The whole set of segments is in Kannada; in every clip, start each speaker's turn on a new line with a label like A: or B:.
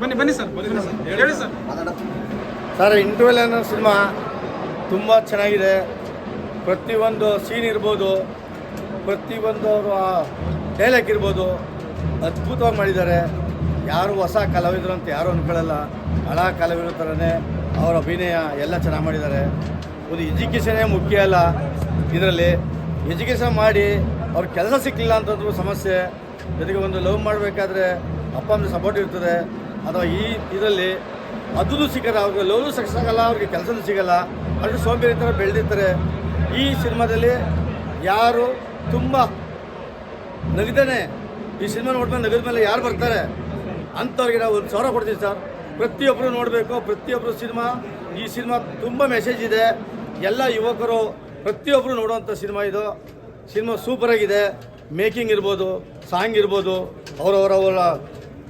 A: ಬನ್ನಿ ಬನ್ನಿ ಸರ್ ಹೇಳಿ ಸರ್.
B: ಸರ್, ಇಂಟರ್ವೆಲ್ ಅನ್ನೋ ಸಿನಿಮಾ ತುಂಬ ಚೆನ್ನಾಗಿದೆ. ಪ್ರತಿಯೊಂದು ಸೀನ್ ಇರ್ಬೋದು ಪ್ರತಿಯೊಂದು ಅವರು ಡೈಲಾಗ್ ಇರ್ಬೋದು, ಅದ್ಭುತವಾಗಿ ಮಾಡಿದ್ದಾರೆ. ಯಾರು ಹೊಸ ಕಲಾವಿದರು ಅಂತ ಯಾರು ಅಂದ್ಕೊಳ್ಳಲ್ಲ ಹಳ ಕಲಾವಿದರ ಥರನೇ ಅವರ ಅಭಿನಯ ಎಲ್ಲ ಚೆನ್ನಾಗಿ ಮಾಡಿದ್ದಾರೆ. ಒಂದು ಎಜುಕೇಷನೇ ಮುಖ್ಯ ಅಲ್ಲ ಇದರಲ್ಲಿ. ಎಜುಕೇಷನ್ ಮಾಡಿ ಅವ್ರ ಕೆಲಸ ಸಿಕ್ಕಲಿಲ್ಲ ಅಂತಂದ್ರೂ ಸಮಸ್ಯೆ. ಜೊತೆಗೆ ಒಂದು ಲವ್ ಮಾಡಬೇಕಾದ್ರೆ ಅಪ್ಪ ಅಮ್ಮ ಸಪೋರ್ಟ್ ಇರ್ತದೆ. ಅಥವಾ ಈ ಇದರಲ್ಲಿ ಅದೂ ಸಿಗಲ್ಲ, ಅವ್ರಿಗೆ ಲೋನು ಸಕ್ಸಸ್ ಆಗಲ್ಲ, ಅವ್ರಿಗೆ ಕೆಲಸನೂ ಸಿಗಲ್ಲ ಅಷ್ಟು ಸೋಂಬೇರಿ ಥರ ಬೆಳೆದಿರ್ತಾರೆ. ಈ ಸಿನಿಮಾದಲ್ಲಿ ಯಾರು ತುಂಬ ನಗದೇನೆ ಈ ಸಿನಿಮಾ ನೋಡ್ಮೇಲೆ ನಗದ ಮೇಲೆ ಯಾರು ಬರ್ತಾರೆ ಅಂಥವ್ರಿಗೆ ನಾವು ಒಂದು ಸಾವಿರ ಕೊಡ್ತೀವಿ ಸರ್. ಪ್ರತಿಯೊಬ್ಬರು ನೋಡಬೇಕು ಪ್ರತಿಯೊಬ್ಬರು ಸಿನಿಮಾ, ಈ ಸಿನಿಮಾ ತುಂಬ ಮೆಸೇಜ್ ಇದೆ. ಎಲ್ಲ ಯುವಕರು ಪ್ರತಿಯೊಬ್ಬರು ನೋಡುವಂಥ ಸಿನಿಮಾ ಇದು. ಸಿನಿಮಾ ಸೂಪರಾಗಿದೆ ಮೇಕಿಂಗ್ ಇರ್ಬೋದು ಸಾಂಗ್ ಇರ್ಬೋದು, ಅವರವರವರ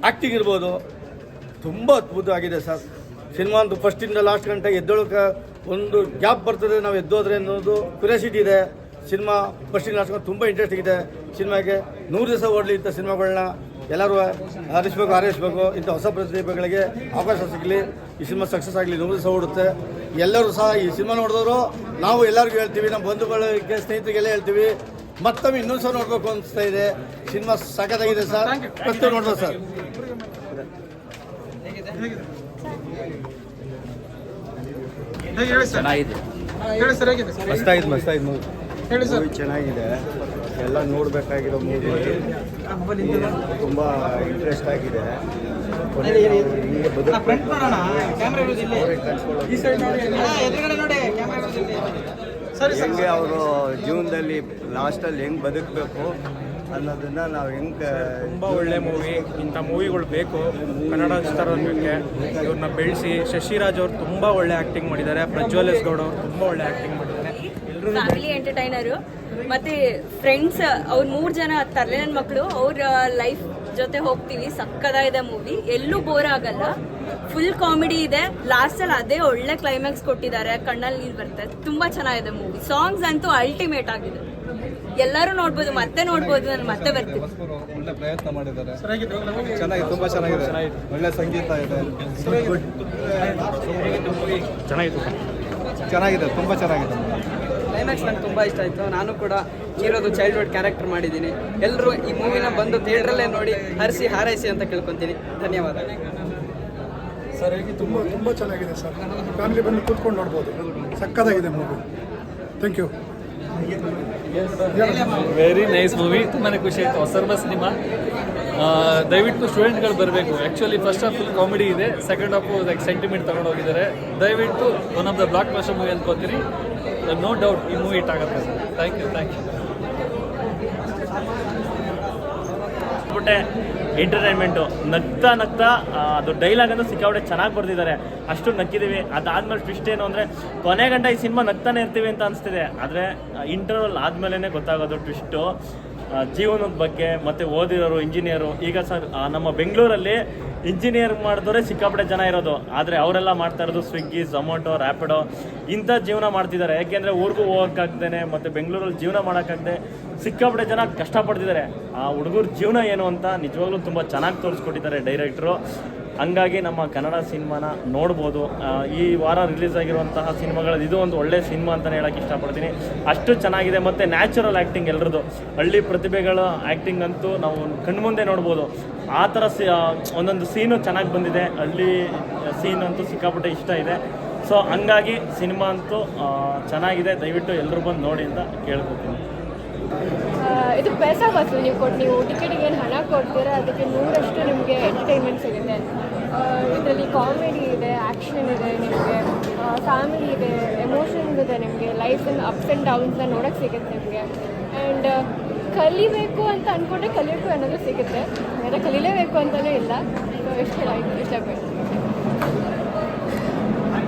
B: ಆ್ಯಕ್ಟಿಂಗ್ ಇರ್ಬೋದು. ತುಂಬ ಅದ್ಭುತವಾಗಿದೆ ಸರ್. ಸಿನಿಮಾ ಅಂತೂ ಫಸ್ಟಿಂದ ಲಾಸ್ಟ್ ಗಂಟೆ ಎದ್ದೊಳಕ ಒಂದು ಗ್ಯಾಪ್ ಬರ್ತದೆ ನಾವು ಎದ್ದೋದ್ರೆ ಅನ್ನೋದು ಕ್ಯೂರಿಯಾಸಿಟಿ ಇದೆ. ಸಿನಿಮಾ ಫಸ್ಟಿಂದ ಲಾಸ್ಟ್ ತುಂಬ ಇಂಟ್ರೆಸ್ಟ್ ಇದೆ ಸಿನಿಮಾಗೆ ನೂರು ದಿವಸ ಓಡಲಿ ಇಂಥ ಸಿನಿಮಾಗಳನ್ನ ಎಲ್ಲರೂ ಹರಿಸ್ಬೇಕು ಹಾರೈಸ್ಬೇಕು. ಇಂಥ ಹೊಸ ಪ್ರತಿಭೆಗಳಿಗೆ ಅವಕಾಶ ಸಿಗಲಿ ಈ ಸಿನಿಮಾ ಸಕ್ಸಸ್ ಆಗಲಿ ನೂರು ದಿವಸ ಓಡುತ್ತೆ. ಎಲ್ಲರೂ ಸಹ ಈ ಸಿನಿಮಾ ನೋಡಿದವರು ನಾವು ಎಲ್ಲರಿಗೂ ಹೇಳ್ತೀವಿ ನಮ್ಮ ಬಂಧುಗಳಿಗೆ ಸ್ನೇಹಿತರಿಗೆಲ್ಲ ಹೇಳ್ತೀವಿ ಮತ್ತೊಮ್ಮೆ ಇನ್ನೊಂದು ಸಹ ನೋಡಬೇಕು ಅನಿಸ್ತಾ ಇದೆ. ಸಿನಿಮಾ ಸಖತ್ತಾಗಿದೆ ಸರ್. ಪ್ರತಿ ನೋಡ್ಬೋದು ಸರ್.
C: ಚೆನ್ನಾಗಿದೆ.
A: ಹೇಳಿ ಸರ್ ಹೇಗಿದೆ?
B: ಮಸ್ತಾಗಿದೆ ಮಸ್ತಾಗಿದೆ ಮೂವಿ
A: ಹೇಳಿ ಸರ್.
B: ಚೆನ್ನಾಗಿದೆ. ಎಲ್ಲ ನೋಡಬೇಕಾಗಿರೋ ಮೂವಿ ತುಂಬ ಇಂಟ್ರೆಸ್ಟ್ ಆಗಿದೆ. ಹೆಂಗೆ ಅವರು ಜೀವನದಲ್ಲಿ ಲಾಸ್ಟಲ್ಲಿ ಹೆಂಗೆ ಬದುಕಬೇಕು? ಅನ್ನೋದನ್ನ ನಾವು ಹೆಂಗೆ
D: ತುಂಬ ಒಳ್ಳೆ ಮೂವಿ ಇಂಥ ಮೂವಿಗಳು ಬೇಕು. ಕನ್ನಡ ಚಿತ್ರರಂಗಕ್ಕೆ ಇವ್ರನ್ನ ಬೆಳೆಸಿ ಶಶಿರಾಜ್ ಅವರು ತುಂಬ ಒಳ್ಳೆ ಆ್ಯಕ್ಟಿಂಗ್ ಮಾಡಿದ್ದಾರೆ. ಪ್ರಜ್ವಲ್ ಎಸ್ ಗೌಡ ಅವರು ತುಂಬ ಒಳ್ಳೆ ಆ್ಯಕ್ಟಿಂಗ್ ಮಾಡಿದ್ದಾರೆ. ಎಲ್ಲರೂ
E: ಫ್ಯಾಮಿಲಿ ಎಂಟರ್ಟೈನರು ಮತ್ತೆ ಫ್ರೆಂಡ್ಸ್ ಅವ್ರ ಮೂರು ಜನ ತರಲೆ ನನ್ನ ಮಕ್ಕಳು ಅವ್ರ ಲೈಫ್ ಜೊತೆ ಹೋಗ್ತೀವಿ. ಸಕ್ಕದಾಗಿದೆ ಮೂವಿ ಎಲ್ಲೂ ಬೋರ್ ಆಗಲ್ಲ. ಫುಲ್ ಕಾಮಿಡಿ ಇದೆ. ಲಾಸ್ಟಲ್ಲಿ ಅದೇ ಒಳ್ಳೆ ಕ್ಲೈಮ್ಯಾಕ್ಸ್ ಕೊಟ್ಟಿದ್ದಾರೆ. ಕಣ್ಣಲ್ಲಿ ನೀರು ಬರ್ತದೆ ತುಂಬಾ ಚೆನ್ನಾಗಿದೆ ಮೂವಿ ಸಾಂಗ್ಸ್ ಅಂತೂ ಅಲ್ಟಿಮೇಟ್ ಆಗಿದೆ. ಎಲ್ಲರೂ ನೋಡ್ಬೋದು ಮತ್ತೆ ನೋಡ್ಬೋದು ನಾನು ಮತ್ತೆ ಬರ್ತೀನಿ.
F: ಒಳ್ಳೆ ಪ್ರಯತ್ನ ಮಾಡಿದ್ದಾರೆ. ಚೆನ್ನಾಗಿದೆ. ತುಂಬಾ ಚೆನ್ನಾಗಿದೆ. ಒಳ್ಳೆ ಸಂಗೀತ ಇದೆ.
D: ಚೆನ್ನಾಗಿತ್ತು.
F: ಚೆನ್ನಾಗಿದೆ ತುಂಬಾ ಚೆನ್ನಾಗಿದೆ.
G: ಕ್ಲೈಮ್ಯಾಕ್ಸ್ ನಂಗೆ ತುಂಬ ಇಷ್ಟ ಆಯಿತು. ನಾನು ಕೂಡ ಹೀರೋದು ಚೈಲ್ಡ್ಹುಡ್ ಕ್ಯಾರೆಕ್ಟರ್ ಮಾಡಿದ್ದೀನಿ. ಎಲ್ಲರೂ ಈ ಮೂವಿನ ಬಂದು ಥಿಯೇಟ್ರಲ್ಲೇ ನೋಡಿ ಹರಿಸಿ ಹಾರೈಸಿ ಅಂತ ಕೇಳ್ಕೊತೀನಿ. ಧನ್ಯವಾದ.
H: ಸರ್ ಹೇಗೆ ತುಂಬ ತುಂಬ ಚೆನ್ನಾಗಿದೆ ಸರ್. ಫ್ಯಾಮಿಲಿ ಬಂದು ಕೂತ್ಕೊಂಡು ನೋಡ್ಬೋದು. ಸಕ್ಕತ್ತಾಗಿದೆ movie thank you
C: very nice movie ತುಂಬಾ ಖುಷಿ ಆಯಿತು. ಹೊಸರ್ಬ ಸಿನಿಮಾ ದಯವಿಟ್ಟು ಸ್ಟೂಡೆಂಟ್ಗಳು ಬರಬೇಕು. Actually first half full comedy ಇದೆ. ಸೆಕೆಂಡ್ ಹಾಫು ಲೈಕ್ ಸೆಂಟಿಮೆಂಟ್ ತಗೊಂಡು ಹೋಗಿದ್ದಾರೆ. ದಯವಿಟ್ಟು one of the blockbuster movie ಅನ್ಕೋತೀನಿ ನೋ ಡೌಟ್ ಈ ಮೂವಿ ಹಿಟ್ ಆಗುತ್ತೆ. Sir thank you thank you
I: ಸಿಕ್ಕಾಪಟ್ಟೆ ಎಂಟರ್ಟೈನ್ಮೆಂಟು. ನಗ್ತಾ ನಗ್ತಾ ಅದು ಡೈಲಾಗ್ ಅಂತ ಸಿಕ್ಕಾಪಟ್ಟೆ ಚೆನ್ನಾಗಿ ಬರ್ದಿದ್ದಾರೆ. ಅಷ್ಟು ನಕ್ಕಿದ್ದೀವಿ ಅದಾದ್ಮೇಲೆ ಟ್ವಿಸ್ಟ್ ಏನು ಅಂದರೆ, ಕೊನೆ ಗಂಟ ಈ ಸಿನಿಮಾ ನಗ್ತಾನೆ ಇರ್ತೀವಿ ಅಂತ ಅನಿಸ್ತಿದೆ. ಆದರೆ ಇಂಟರ್ವಲ್ ಆದಮೇಲೆ ಗೊತ್ತಾಗೋದು ಟ್ವಿಸ್ಟು ಜೀವನದ ಬಗ್ಗೆ, ಮತ್ತು ಓದಿರೋರು ಇಂಜಿನಿಯರು ಈಗ ಸರ್ ನಮ್ಮ ಬೆಂಗಳೂರಲ್ಲಿ ಇಂಜಿನಿಯರ್ ಮಾಡಿದವರೇ ಸಿಕ್ಕಾಪಟ್ಟೆ ಜನ ಇರೋದು. ಆದರೆ ಅವರೆಲ್ಲ ಮಾಡ್ತಾ ಇರೋದು ಸ್ವಿಗ್ಗಿ ಝೊಮೊಟೊ ರ್ಯಾಪಿಡೋ ಇಂಥ ಜೀವನ ಮಾಡ್ತಿದ್ದಾರೆ. ಯಾಕೆಂದರೆ ಊರಿಗೂ ಹೋಗೋಕ್ಕಾಗ್ದೇ ಮತ್ತು ಬೆಂಗಳೂರಲ್ಲಿ ಜೀವನ ಮಾಡೋಕ್ಕಾಗದೆ ಸಿಕ್ಕಾಪಟ್ಟೆ ಜನ ಕಷ್ಟಪಡ್ತಿದ್ದಾರೆ. ಆ ಹುಡುಗರ ಜೀವನ ಏನು ಅಂತ ನಿಜವಾಗ್ಲೂ ತುಂಬ ಚೆನ್ನಾಗಿ ತೋರಿಸ್ಕೊಟ್ಟಿದ್ದಾರೆ ಡೈರೆಕ್ಟ್ರು. ಹಂಗಾಗಿ ನಮ್ಮ ಕನ್ನಡ ಸಿನಿಮಾನ ನೋಡ್ಬೋದು. ಈ ವಾರ ರಿಲೀಸ್ ಆಗಿರುವಂತಹ ಸಿನಿಮಾಗಳು ಇದು ಒಂದು ಒಳ್ಳೆ ಸಿನಿಮಾ ಅಂತಲೇ ಹೇಳಕ್ಕೆ ಇಷ್ಟಪಡ್ತೀನಿ. ಅಷ್ಟು ಚೆನ್ನಾಗಿದೆ ಮತ್ತು ನ್ಯಾಚುರಲ್ ಆ್ಯಕ್ಟಿಂಗ್ ಎಲ್ಲರದು ಹಳ್ಳಿ ಪ್ರತಿಭೆಗಳ ಆ್ಯಕ್ಟಿಂಗ್ ಅಂತೂ ನಾವು ಕಣ್ಮುಂದೆ ನೋಡ್ಬೋದು. ಆ ಥರ ಸಿ ಒಂದೊಂದು ಸೀನು ಚೆನ್ನಾಗಿ ಬಂದಿದೆ. ಹಳ್ಳಿ ಸೀನ್ ಅಂತೂ ಸಿಕ್ಕಾಪಟ್ಟೆ ಇಷ್ಟ ಇದೆ. ಸೊ ಹಂಗಾಗಿ ಸಿನಿಮಾ ಅಂತೂ ಚೆನ್ನಾಗಿದೆ. ದಯವಿಟ್ಟು ಎಲ್ಲರೂ ಬಂದು ನೋಡಿ ಅಂತ ಕೇಳ್ಕೊತೀನಿ.
J: ಇದು ಪೈಸ ಬಸ್ಸು ನೀವು ಕೊಟ್ಟು, ನೀವು ಟಿಕೆಟಿಗೆ ಏನು ಹಣ ಕೊಡ್ತೀರಾ, ಅದಕ್ಕೆ ನೂರಷ್ಟು ನಿಮಗೆ ಎಂಟರ್ಟೈನ್ಮೆಂಟ್ ಸಿಗುತ್ತೆ. ಇದರಲ್ಲಿ ಕಾಮಿಡಿ ಇದೆ ಆ್ಯಕ್ಷನ್ ಇದೆ ನಿಮಗೆ. ಫ್ಯಾಮಿಲಿ ಇದೆ ಎಮೋಷನ್ ಇದೆ ನಿಮಗೆ ಲೈಫನ್ನು ಅಪ್ಸ್ ಆ್ಯಂಡ್ ಡೌನ್ಸ್ನ ನೋಡೋಕ್ಕೆ ಸಿಗುತ್ತೆ ನಿಮಗೆ. ಆ್ಯಂಡ್ ಕಲಿಬೇಕು ಅಂತ ಅಂದ್ಕೊಂಡ್ರೆ ಕಲಿಯೋಕ್ಕೂ ಅನ್ನೋದು ಸಿಗುತ್ತೆ. ಆದರೆ ಕಲಿಲೇಬೇಕು ಅಂತಲೇ ಇಲ್ಲ. ಸೊ ಇಷ್ಟ ಇಷ್ಟಪಟ್ಟು